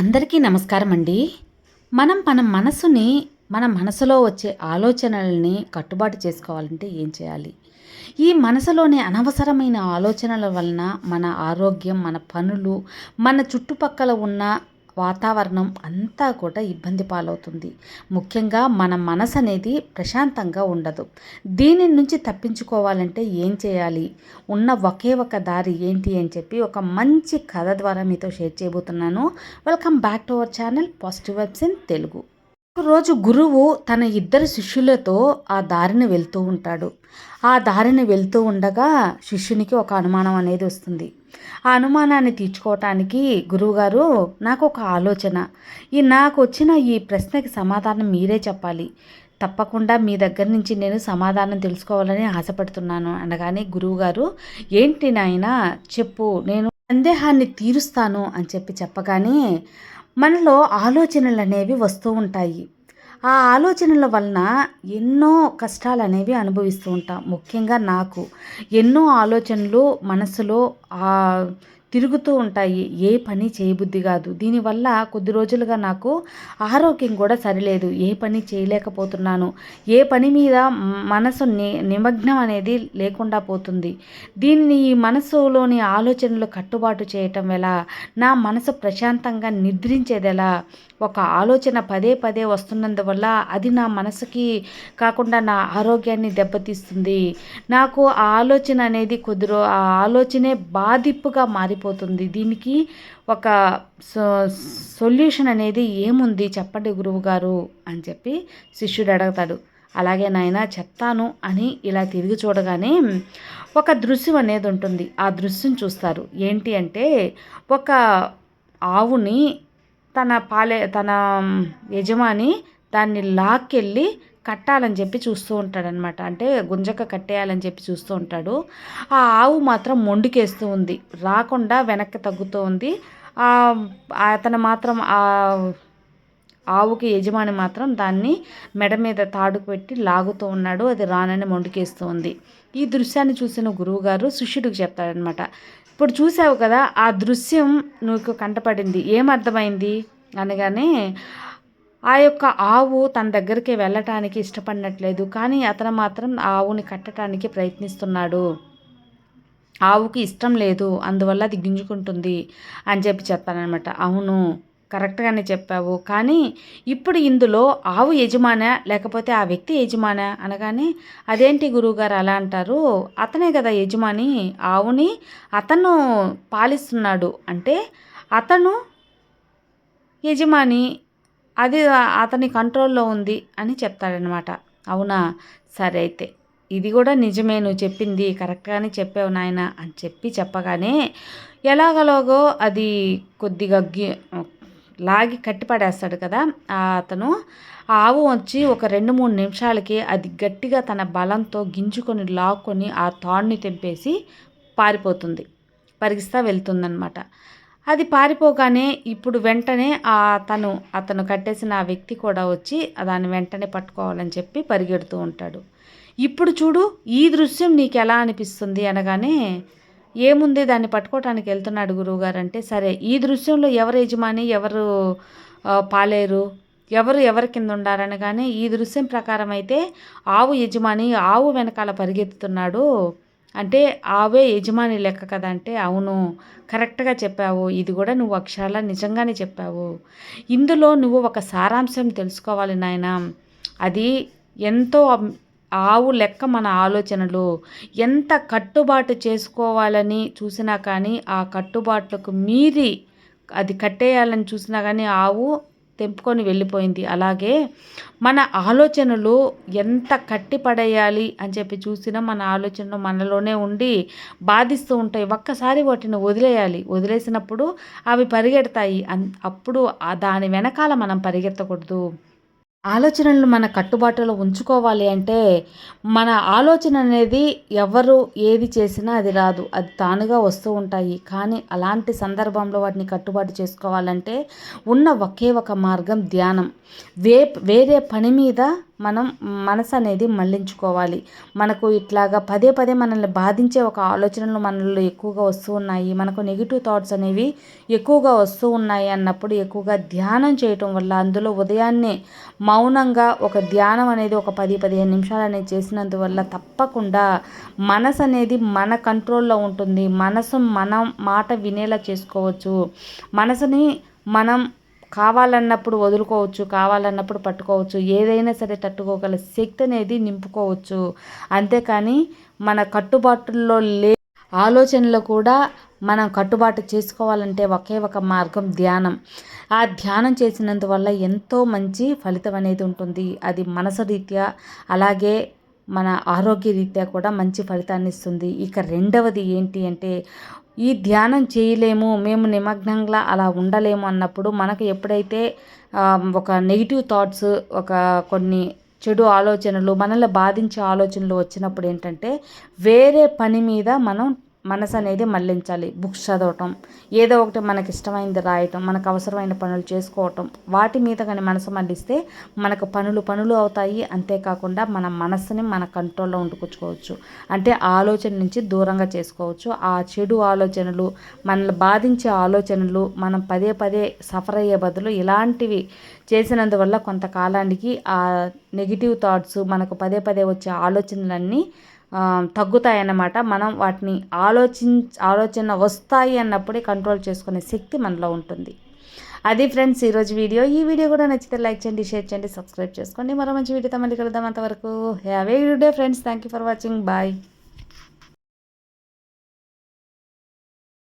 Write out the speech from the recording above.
అందరికీ నమస్కారం అండి మనం మన మనసుని మన మనసులో వచ్చే ఆలోచనల్ని కట్టుబాటు చేసుకోవాలంటే ఏం చేయాలి? ఈ మనసులోని అనవసరమైన ఆలోచనల వలన మన ఆరోగ్యం మన పనులు మన చుట్టుపక్కల ఉన్న వాతావరణం అంతా కూడా ఇబ్బంది పాలవుతుంది. ముఖ్యంగా మన మనసు అనేది ప్రశాంతంగా ఉండదు. దీని నుంచి తప్పించుకోవాలంటే ఏం చేయాలి? ఉన్న ఒకే ఒక దారి ఏంటి అని చెప్పి ఒక మంచి కథ ద్వారా మీతో షేర్ చేయబోతున్నాను. Welcome back to our channel positive vibes in Telugu. ఒకరోజు గురువు తన ఇద్దరు శిష్యులతో ఆ దారిని వెళ్తూ ఉంటాడు. ఆ దారిని వెళ్తూ ఉండగా శిష్యునికి ఒక అనుమానం అనేది వస్తుంది. ఆ అనుమానాన్ని తీర్చుకోవటానికి గురువుగారు నాకు ఒక ఆలోచన. ఈ నాకు వచ్చిన ఈ ప్రశ్నకి సమాధానం మీరే చెప్పాలి. తప్పకుండా మీ దగ్గర నుంచి నేను సమాధానం తెలుసుకోవాలని ఆశపడుతున్నాను అనగానే గురువుగారు ఏంటి నాయన చెప్పు నేను సందేహాన్ని తీరుస్తాను అని చెప్పి చెప్పగానే మనలో ఆలోచనలు అనేవి వస్తూ ఉంటాయి. ఆ ఆలోచనల వలన ఎన్నో కష్టాలు అనేవి అనుభవిస్తూ ఉంటాం. ముఖ్యంగా నాకు ఎన్నో ఆలోచనలు మనసులో తిరుగుతూ ఉంటాయి. ఏ పని చేయబుద్ధి కాదు. దీనివల్ల కొద్ది రోజులుగా నాకు ఆరోగ్యం కూడా సరిలేదు. ఏ పని చేయలేకపోతున్నాను. ఏ పని మీద మనసు ని నిమగ్నం అనేది లేకుండా పోతుంది. దీన్ని ఈ మనసులోని ఆలోచనలు కట్టుబాటు చేయటం ఎలా? నా మనసు ప్రశాంతంగా నిద్రించేది ఎలా? ఒక ఆలోచన పదే పదే వస్తున్నందువల్ల అది నా మనసుకి కాకుండా నా ఆరోగ్యాన్ని దెబ్బతీస్తుంది. నాకు ఆ ఆలోచన అనేది కొద్ది ఆ ఆలోచనే బాధిప్పుగా అయిపోతుంది. దీనికి ఒక సొల్యూషన్ అనేది ఏముంది చెప్పండి గురువు గారు అని చెప్పి శిష్యుడు అడుగుతాడు. అలాగే నాయన చెప్తాను అని ఇలా తిరిగి చూడగానే ఒక దృశ్యం అనేది ఉంటుంది. ఆ దృశ్యం చూస్తారు. ఏంటి అంటే ఒక ఆవుని తన పాలే తన యజమాని దాన్ని లాక్కెళ్ళి కట్టాలని చెప్పి చూస్తూ ఉంటాడనమాట అంటే గుంజక కట్టేయాలని చెప్పి చూస్తూ ఉంటాడు. ఆ ఆవు మాత్రం మొండికేస్తూ ఉంది. రాకుండా వెనక్కి తగ్గుతూ ఉంది. అతను మాత్రం ఆ ఆవుకి యజమాని మాత్రం దాన్ని మెడ మీద తాడుకు పెట్టి లాగుతూ ఉన్నాడు. అది రానని మొండికేస్తూ ఉంది. ఈ దృశ్యాన్ని చూసిన గురువుగారు శిష్యుడికి చెప్తాడనమాట ఇప్పుడు చూసావు కదా ఆ దృశ్యం నీకు కంటపడింది. ఏమర్థమైంది అనగానే ఆ యొక్క ఆవు తన దగ్గరికి వెళ్ళటానికి ఇష్టపడినట్లేదు కానీ అతను మాత్రం ఆవుని కట్టడానికి ప్రయత్నిస్తున్నాడు. ఆవుకి ఇష్టం లేదు అందువల్ల అది గింజుకుంటుంది అని చెప్పి చెప్తానమాట అవును కరెక్ట్గానే చెప్పావు కానీ ఇప్పుడు ఇందులో ఆవు యజమాన లేకపోతే ఆ వ్యక్తి యజమాన అనగానే అదేంటి గురువుగారు అలా అంటారు? అతనే కదా యజమాని ఆవుని అతను పాలిస్తున్నాడు అంటే అతను యజమాని అది అతని కంట్రోల్లో ఉంది అని చెప్తాడనమాట అవునా? సరే అయితే. ఇది కూడా నిజమే నువ్వు చెప్పింది కరెక్ట్గానే చెప్పావు నాయన అని చెప్పి చెప్పగానే ఎలాగలోగో అది కొద్దిగా గి లాగి కట్టిపడేస్తాడు కదా అతను. ఆవు వచ్చి ఒక రెండు మూడు నిమిషాలకి అది గట్టిగా తన బలంతో గింజుకొని లాక్కొని ఆ తాడుని తెంపేసి పారిపోతుంది. పరిగిస్తా వెళ్తుందనమాట అది పారిపోగానే ఇప్పుడు వెంటనే ఆ తను అతను కట్టేసిన ఆ వ్యక్తి కూడా వచ్చి దాన్ని వెంటనే పట్టుకోవాలని చెప్పి పరిగెడుతూ ఉంటాడు. ఇప్పుడు చూడు ఈ దృశ్యం నీకు ఎలా అనిపిస్తుంది అనగానే ఏముంది దాన్ని పట్టుకోవటానికి వెళ్తున్నాడు గురువుగారు అంటే సరే ఈ దృశ్యంలో ఎవరు యజమాని ఎవరు పాలేరు ఎవరు ఎవరి కింద ఉండారనగానే ఈ దృశ్యం ప్రకారం అయితే ఆవు యజమాని ఆవు వెనకాల పరిగెత్తుతున్నాడు అంటే ఆవే యజమాని లెక్క కదా అంటే అవును కరెక్ట్గా చెప్పావు. ఇది కూడా నువ్వు అక్షరాల నిజంగానే చెప్పావు. ఇందులో నువ్వు ఒక సారాంశం తెలుసుకోవాలి నాయన. అది ఎంతో ఆవు లెక్క మన ఆలోచనలు. ఎంత కట్టుబాటు చేసుకోవాలని చూసినా కానీ ఆ కట్టుబాట్లకు మీరి అది కట్టేయాలని చూసినా కానీ ఆవు తెంపుకొని వెళ్ళిపోయింది. అలాగే మన ఆలోచనలు ఎంత కట్టి పడేయాలి అని చెప్పి చూసినా మన ఆలోచనలు మనలోనే ఉండి బాధిస్తూ ఉంటాయి. ఒక్కసారి వాటిని వదిలేయాలి. వదిలేసినప్పుడు అవి పరిగెడతాయి. అప్పుడు దాని వెనకాల మనం పరిగెత్తకూడదు. ఆలోచనలను మన కట్టుబాటులో ఉంచుకోవాలి అంటే మన ఆలోచన అనేది ఎవరు ఏది చేసినా అది రాదు అది తానుగా వస్తూ ఉంటాయి. కానీ అలాంటి సందర్భంలో వాటిని కట్టుబాటు చేసుకోవాలంటే ఉన్న ఒకే ఒక మార్గం ధ్యానం. వే వేరే పని మీద మనం మనసు అనేది మళ్ళించుకోవాలి. మనకు ఇట్లాగా పదే పదే మనల్ని బాధించే ఒక ఆలోచనలు మనలో ఎక్కువగా వస్తూ ఉన్నాయి. మనకు నెగిటివ్ థాట్స్ అనేవి ఎక్కువగా వస్తూ ఉన్నాయి అన్నప్పుడు ఎక్కువగా ధ్యానం చేయటం వల్ల అందులో ఉదయాన్నే మౌనంగా ఒక ధ్యానం అనేది ఒక పది పదిహేను నిమిషాలు అనేది చేసినందువల్ల తప్పకుండా మనసు అనేది మన కంట్రోల్లో ఉంటుంది. మనసు మనం మాట వినేలా చేసుకోవచ్చు. మనసుని మనం కావాలన్నప్పుడు వదులుకోవచ్చు కావాలన్నప్పుడు పట్టుకోవచ్చు ఏదైనా సరే తట్టుకోగల శక్తి అనేది నింపుకోవచ్చు. అంతేకాని మన కట్టుబాటుల్లో లే ఆలోచనలు కూడా మనం కట్టుబాటు చేసుకోవాలంటే ఒకే ఒక మార్గం ధ్యానం. ఆ ధ్యానం చేసినందువల్ల ఎంతో మంచి ఫలితం అనేది ఉంటుంది. అది మనసు రీత్యా అలాగే మన ఆరోగ్య రీత్యా కూడా మంచి ఫలితాన్ని ఇస్తుంది ఇక రెండవది ఏంటి అంటే ఈ ధ్యానం చేయలేము మేము నిమగ్నంగా అలా ఉండలేము అన్నప్పుడు మనకు ఎప్పుడైతే ఒక నెగిటివ్ థాట్స్ ఒక కొన్ని చెడు ఆలోచనలు మనల్ని బాధించే ఆలోచనలు వచ్చినప్పుడు ఏంటంటే వేరే పని మీద మనం మనసు అనేది మళ్ళించాలి బుక్స్ చదవటం ఏదో ఒకటి మనకి ఇష్టమైనది రాయటం మనకు అవసరమైన పనులు చేసుకోవటం వాటి మీద కానీ మనసు మళ్ళిస్తే మనకు పనులు పనులు అవుతాయి. అంతేకాకుండా మన మనసుని మన కంట్రోల్లో ఉండుకొచ్చుకోవచ్చు అంటే ఆలోచన నుంచి దూరంగా చేసుకోవచ్చు. ఆ చెడు ఆలోచనలు మనల్ని బాధించే ఆలోచనలు మనం పదే పదే సఫర్ అయ్యే బదులు ఇలాంటివి చేసినందువల్ల కొంతకాలానికి ఆ నెగిటివ్ థాట్స్ మనకు పదే పదే వచ్చే ఆలోచనలన్నీ తగ్గుతాయన్నమాట. మనం వాటిని ఆలోచించ ఆలోచన వస్తాయి అన్నప్పుడే కంట్రోల్ చేసుకునే శక్తి మనలో ఉంటుంది. అది ఫ్రెండ్స్ ఈరోజు వీడియో. ఈ వీడియో కూడా నచ్చితే లైక్ చేయండి షేర్ చేయండి సబ్స్క్రైబ్ చేసుకోండి. మరో మంచి వీడియోతో మళ్ళీ కలుద్దాం అంతవరకు. Have a day friends. Thank you for watching. Bye.